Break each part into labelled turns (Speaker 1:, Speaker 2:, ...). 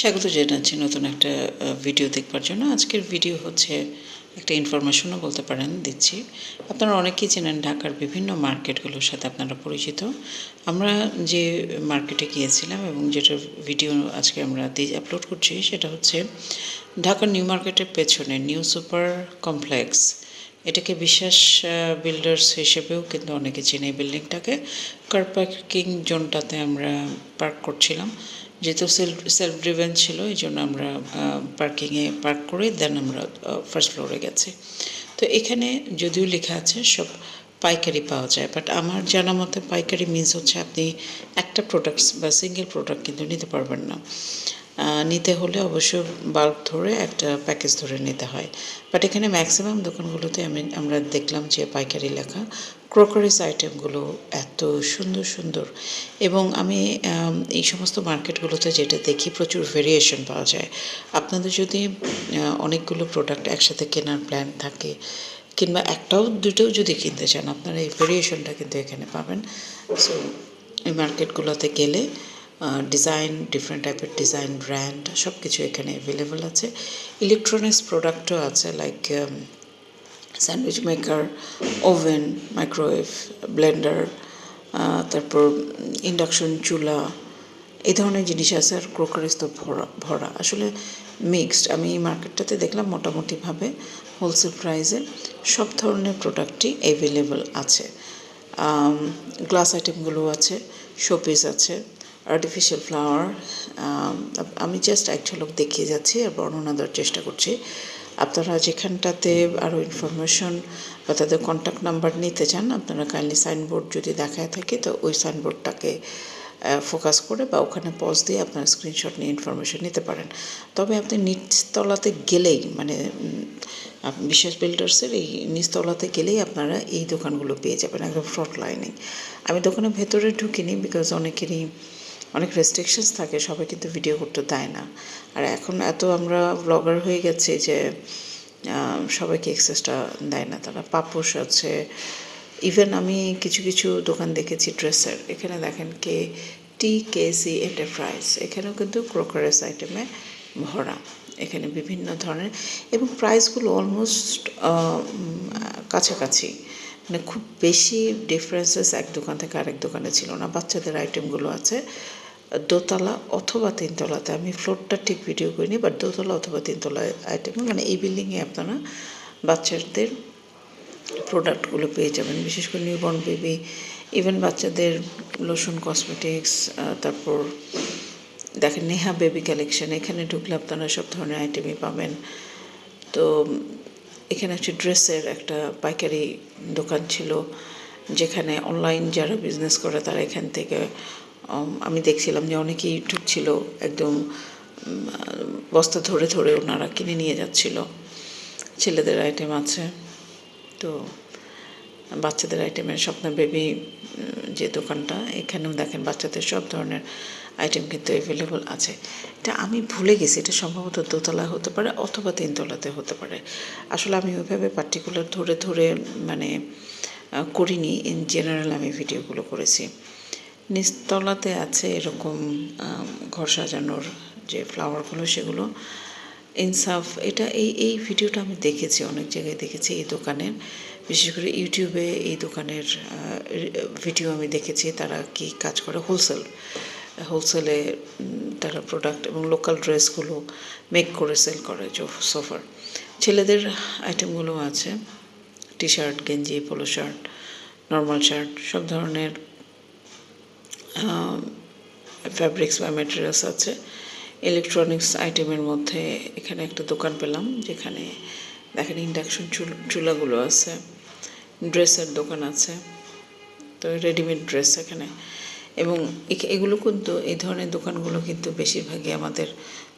Speaker 1: স্বাগত জানাচ্ছি নতুন একটা ভিডিও দেখবার জন্য। আজকের ভিডিও হচ্ছে একটা ইনফরমেশনও বলতে পারেন, দিচ্ছি। আপনারা অনেকেই চেনেন ঢাকার বিভিন্ন মার্কেটগুলোর সাথে আপনারা পরিচিত। আমরা যে মার্কেটে গিয়েছিলাম এবং যেটার ভিডিও আজকে আমরা দিয়ে আপলোড করছি, সেটা হচ্ছে ঢাকার নিউ মার্কেটের পেছনে নিউ সুপার কমপ্লেক্স এটাকে বিশ্বাস বিল্ডার্স হিসেবেও কিন্তু অনেকে চেনে এই বিল্ডিংটাকে কার পার্কিং জোনটাতে আমরা পার্ক করছিলাম। যেহেতু সেলফ সেলফ ড্রিভেন ছিল, এই জন্য আমরা পার্কিংয়ে পার্ক করে দেন আমরা ফার্স্ট ফ্লোরে গেছি। তো এখানে যদিও লেখা আছে, সব পাইকারি পাওয়া যায় বাট আমার জানা মতে পাইকারি মিন্স হচ্ছে আপনি একটা প্রোডাক্টস বা সিঙ্গেল প্রোডাক্ট কিন্তু নিতে পারবেন না। নিতে হলে অবশ্য বাল্ব ধরে একটা প্যাকেজ ধরে নিতে হয়। বাট এখানে ম্যাক্সিমাম দোকানগুলোতে আমি, আমরা দেখলাম যে পাইকারি লেখা ক্রোকারিস আইটেমগুলো এত সুন্দর সুন্দর। এবং আমি এই সমস্ত মার্কেটগুলোতে যেটা দেখি প্রচুর ভেরিয়েশন পাওয়া যায়। আপনাদের যদি অনেকগুলো প্রোডাক্ট একসাথে কেনার প্ল্যান থাকে, কিংবা একটাও, দুটোও যদি কিনতে চান, আপনারা এই ভেরিয়েশনটা কিন্তু এখানে পাবেন। সো এই মার্কেটগুলোতে গেলে ডিজাইন ডিফারেন্ট টাইপের ডিজাইন ব্র্যান্ড সব কিছু এখানে অ্যাভেলেবল আছে। ইলেকট্রনিক্স প্রোডাক্টও আছে like sandwich maker oven microwave blender তারপর ইন্ডাকশন চুলা, এই ধরনের জিনিস আছে আর ক্রোকারিজ তো ভরা ভরা। আসলে মিক্সড আমি এই মার্কেটটাতে দেখলাম মোটামুটিভাবে হোলসেল প্রাইসে সব ধরনের প্রোডাক্টই অ্যাভেলেবল আছে। গ্লাস আইটেমগুলো আছে শোপিস আছে আর্টিফিশিয়াল ফ্লাওয়ার আমি জাস্ট এক ঝলক দেখিয়ে যাচ্ছি আর বর্ণনা দেওয়ার চেষ্টা করছি। আপনারা যেখানটাতে আরও ইনফরমেশন বা তাদের কন্ট্যাক্ট নাম্বার নিতে চান, আপনারা কাইন্ডলি সাইনবোর্ড যদি দেখায় থাকে, তো ওই সাইনবোর্ডটাকে ফোকাস করে বা ওখানে পজ দিয়ে আপনারা স্ক্রিনশট নিয়ে ইনফরমেশন নিতে পারেন। তবে আপনি নিচতলাতে গেলেই মানে বিশেষ বিল্ডার্সের এই নিচতলাতে গেলেই আপনারা এই দোকানগুলো পেয়ে যাবেন, একদম ফ্রন্ট লাইনে আমি দোকানের ভেতরে ঢুকিনি বিকজ অনেকেরই অনেক রেস্ট্রিকশনস থাকে, সবাই কিন্তু ভিডিও করতে দেয় না। আর এখন এত আমরা ব্লগার হয়ে গেছি যে সবাইকে এক্সেসটা দেয় না। তারা পাপোশ আছে। ইভেন আমি কিছু কিছু দোকান দেখেছি ড্রেসের এখানে দেখেন কে টি কে সি এন্টারপ্রাইজ এখানেও কিন্তু ক্রোকারেস আইটেমে ভরা। এখানে বিভিন্ন ধরনের, এবং প্রাইসগুলো অলমোস্ট কাছাকাছি। মানে খুব বেশি ডিফারেন্সেস এক দোকান থেকে আরেক দোকানে ছিল না। বাচ্চাদের আইটেমগুলো আছে, দোতলা অথবা তিনতলাতে। আমি ফ্লোরটা ঠিক ভিডিও করিনি বাট দোতলা অথবা তিনতলা আইটেম মানে এই বিল্ডিংয়ে আপনারা বাচ্চাদের প্রোডাক্টগুলো পেয়ে যাবেন। বিশেষ করে নিউবর্ন বেবি ইভেন বাচ্চাদের লোশন কসমেটিক্স তারপর দেখেন নেহা বেবি কালেকশন এখানে ঢুকলে আপনারা সব ধরনের আইটেমই পাবেন। তো এখানে একটি ড্রেসের একটা পাইকারি দোকান ছিল, যেখানে অনলাইন যারা বিজনেস করে তারা এখান থেকে আমি দেখছিলাম যে অনেকেই ঢুকছিল একদম বস্তা ধরে ধরে ওনারা কিনে নিয়ে যাচ্ছিল, ছেলেদের আইটেম আছে। তো বাচ্চাদের আইটেমের স্বপ্ন বেবি যে দোকানটা, এখানেও দেখেন বাচ্চাদের সব ধরনের আইটেম কিন্তু অ্যাভেলেবল আছে। এটা আমি ভুলে গেছি, এটা সম্ভবত দোতলা হতে পারে অথবা তিনতলাতে হতে পারে। আসলে আমি ওইভাবে পার্টিকুলার ধরে ধরে মানে করিনি ইন জেনারেল আমি ভিডিওগুলো করেছি। নিচতলাতে আছে এরকম ঘর সাজানোর যে ফ্লাওয়ারগুলো সেগুলো। ইনসাফ, এটা এই এই ভিডিওটা আমি দেখেছি, অনেক জায়গায় দেখেছি এই দোকানের। বিশেষ করে ইউটিউবে এই দোকানের ভিডিও আমি দেখেছি, তারা কি কাজ করে হোলসেল। হোলসেলে তারা প্রোডাক্ট এবং লোকাল ড্রেসগুলো মেক করে সেল করে সোফার ছেলেদের আইটেমগুলো আছে টি শার্ট গেঞ্জি পোলো শার্ট নর্মাল শার্ট সব ধরনের ফ্যাব্রিক্স বা মেটেরিয়ালস আছে। ইলেকট্রনিক্স আইটেমের মধ্যে এখানে একটা দোকান পেলাম, যেখানে দেখেন ইন্ডাকশন চুল, চুলাগুলো আছে ড্রেসের দোকান আছে, তো রেডিমেড ড্রেস এখানে। এবং এগুলো কিন্তু এই ধরনের দোকানগুলো কিন্তু বেশিরভাগই আমাদের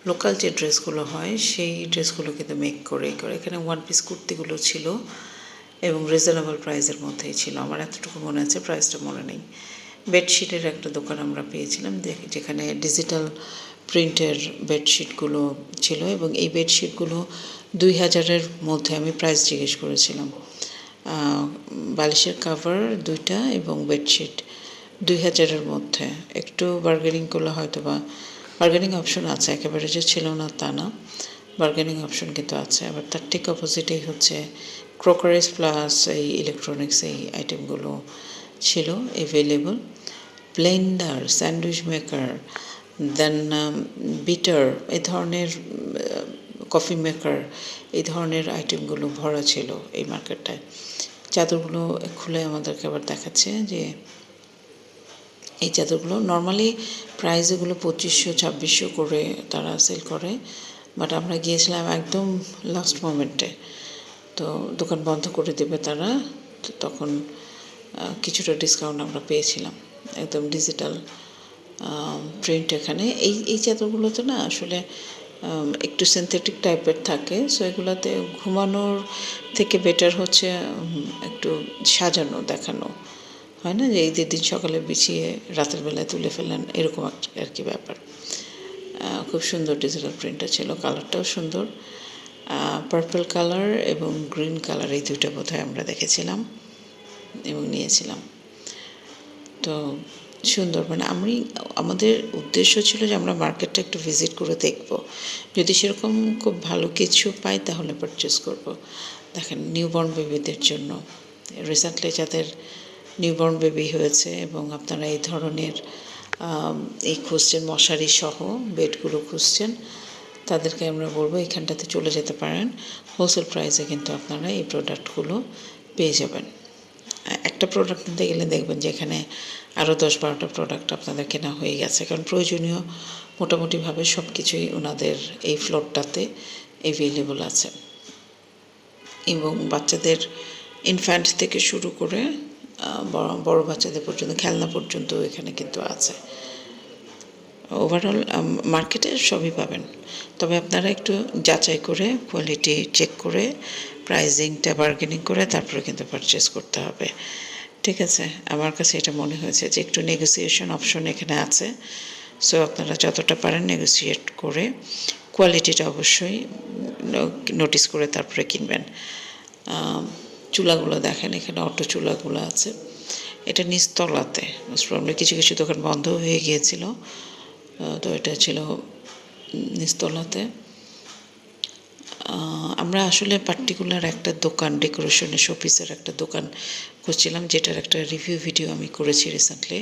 Speaker 1: লোকাল যে ড্রেসগুলো হয়, সেই ড্রেসগুলো কিন্তু মেক করে করে। এখানে ওয়ান পিস কুর্তিগুলো ছিল এবং রিজনেবল প্রাইসের মধ্যেই ছিল। আমার এতটুকু মনে আছে প্রাইসটা মনে নেই। বেডশিটের একটা দোকান আমরা পেয়েছিলাম যেখানে ডিজিটাল প্রিন্টের বেডশিটগুলো ছিল এবং এই বেডশিটগুলো দুই হাজারের মধ্যে আমি প্রাইস জিজ্ঞেস করেছিলাম। বালিশের কাভার দুইটা এবং বেডশিট দুই হাজারের মধ্যে। একটু বার্গেনিং করলে হয়তো বা বার্গেনিং অপশন আছে, একেবারে যে ছিল না তা না। বার্গেনিং অপশন কিন্তু আছে। আবার তার ঠিক অপোজিটেই হচ্ছে ক্রোকারিজ প্লাস এই ইলেকট্রনিক্স এই আইটেমগুলো ছিল available blender sandwich maker then beater এই ধরনের কফি মেকার এই ধরনের আইটেমগুলো ভরা ছিল এই মার্কেটটায় চাদরগুলো খুলে আমাদেরকে আবার দেখাচ্ছে যে, এই চাদরগুলো নর্মালি প্রাইস এগুলো পঁচিশশো, ছাব্বিশশো করে তারা সেল করে বাট আমরা গিয়েছিলাম একদম লাস্ট মোমেন্টে তো দোকান বন্ধ করে দেবে তারা, তো তখন কিছুটা ডিসকাউন্ট আমরা পেয়েছিলাম, একদম ডিজিটাল প্রিন্ট এখানে। এই এই চাদরগুলোতে না আসলে একটু সিনথেটিক টাইপের থাকে। সো এগুলোতে ঘুমানোর থেকে বেটার হচ্ছে একটু সাজানো, দেখানো। হয় না যে ঈদের দিন সকালে বিছিয়ে রাতের বেলায় তুলে ফেলেন এরকম আর কি ব্যাপার। খুব সুন্দর ডিজিটাল প্রিন্টটা ছিল কালারটাও সুন্দর। পার্পল কালার এবং গ্রিন কালার এই দুইটা বোধহয় আমরা দেখেছিলাম এবং নিয়েছিলাম। তো সুন্দর মানে আমি, আমাদের উদ্দেশ্য ছিল যে আমরা মার্কেটটা একটু ভিজিট করে দেখব। যদি সেরকম খুব ভালো কিছু পাই তাহলে পারচেস করব। দেখেন নিউবর্ন বেবিদের জন্য। রিসেন্টলি যাদের নিউবর্ন বেবি হয়েছে এবং আপনারা এই ধরনের এই খুঁজছেন মশারি সহ বেডগুলো খুঁজছেন, তাদেরকে আমরা বলব এখানটাতে চলে যেতে পারেন। হোলসেল প্রাইসে কিন্তু আপনারা এই প্রোডাক্টগুলো পেয়ে যাবেন। একটা প্রোডাক্ট নিতে গেলে দেখবেন যে এখানে আরও দশ বারোটা প্রোডাক্ট আপনাদের কেনা হয়ে গেছে। কারণ প্রয়োজনীয় মোটামুটিভাবে সব কিছুই ওনাদের এই ফ্লোরটাতে অ্যাভেলেবল আছে। এবং বাচ্চাদের ইনফ্যান্ট থেকে শুরু করে বড় বড় বাচ্চাদের পর্যন্ত, খেলনা পর্যন্ত এখানে কিন্তু আছে। ওভারঅল মার্কেটে সবই পাবেন। তবে আপনারা একটু যাচাই করে কোয়ালিটি চেক করে প্রাইজিংটা বার্গেনিং করে তারপরে কিন্তু পারচেস করতে হবে। ঠিক আছে? আমার কাছে এটা মনে হয়েছে যে একটু নেগোসিয়েশন অপশন এখানে আছে। সো আপনারা যতটা পারেন নেগোসিয়েট করে কোয়ালিটিটা অবশ্যই নোটিস করে তারপরে কিনবেন। চুলাগুলো দেখেন এখানে অটো চুলাগুলো আছে। এটা নিচতলাতে মোস্ট কিছু কিছু দোকান বন্ধ হয়ে গিয়েছিল। তো এটা ছিল নিচতলাতে। আহ, আমরা আসলে পার্টিকুলার একটা দোকান ডেকোরেশনের শোপিসের একটা দোকান খুঁজছিলাম, যেটার একটা রিভিউ ভিডিও আমি করেছি রিসেন্টলি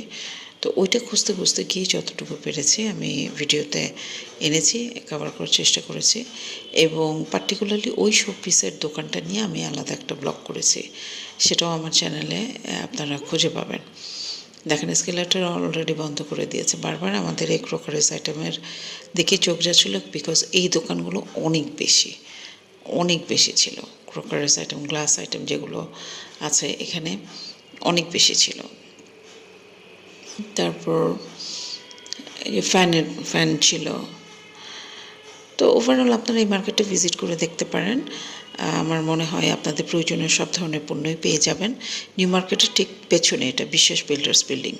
Speaker 1: তো ওইটা খুঁজতে খুঁজতে গিয়ে যতটুকু পেরেছি আমি ভিডিওতে এনেছি কভার করার চেষ্টা করেছি এবং পার্টিকুলারলি ওই শোপিসের দোকানটা নিয়ে আমি আলাদা একটা ব্লগ করেছি। সেটাও আমার চ্যানেলে আপনারা খুঁজে পাবেন। দেখেন স্কেলারটা অলরেডি বন্ধ করে দিয়েছে। বারবার আমাদের এই ক্রোকারিজ আইটেমের দিকে চোখ যাচ্ছিল বিকজ এই দোকানগুলো অনেক বেশি। অনেক বেশি ছিল। ক্রোকারিজ আইটেম, গ্লাস আইটেম যেগুলো আছে এখানে অনেক বেশি ছিল। তারপর ফ্যানের ফ্যান ছিল। তো ওভারঅল আপনারা এই মার্কেটে ভিজিট করে দেখতে পারেন। আমার মনে হয় আপনাদের প্রয়োজনীয় সব ধরনের পণ্যই পেয়ে যাবেন। নিউ মার্কেটের ঠিক পেছনে এটা বিশ্বাস বিল্ডার্স বিল্ডিং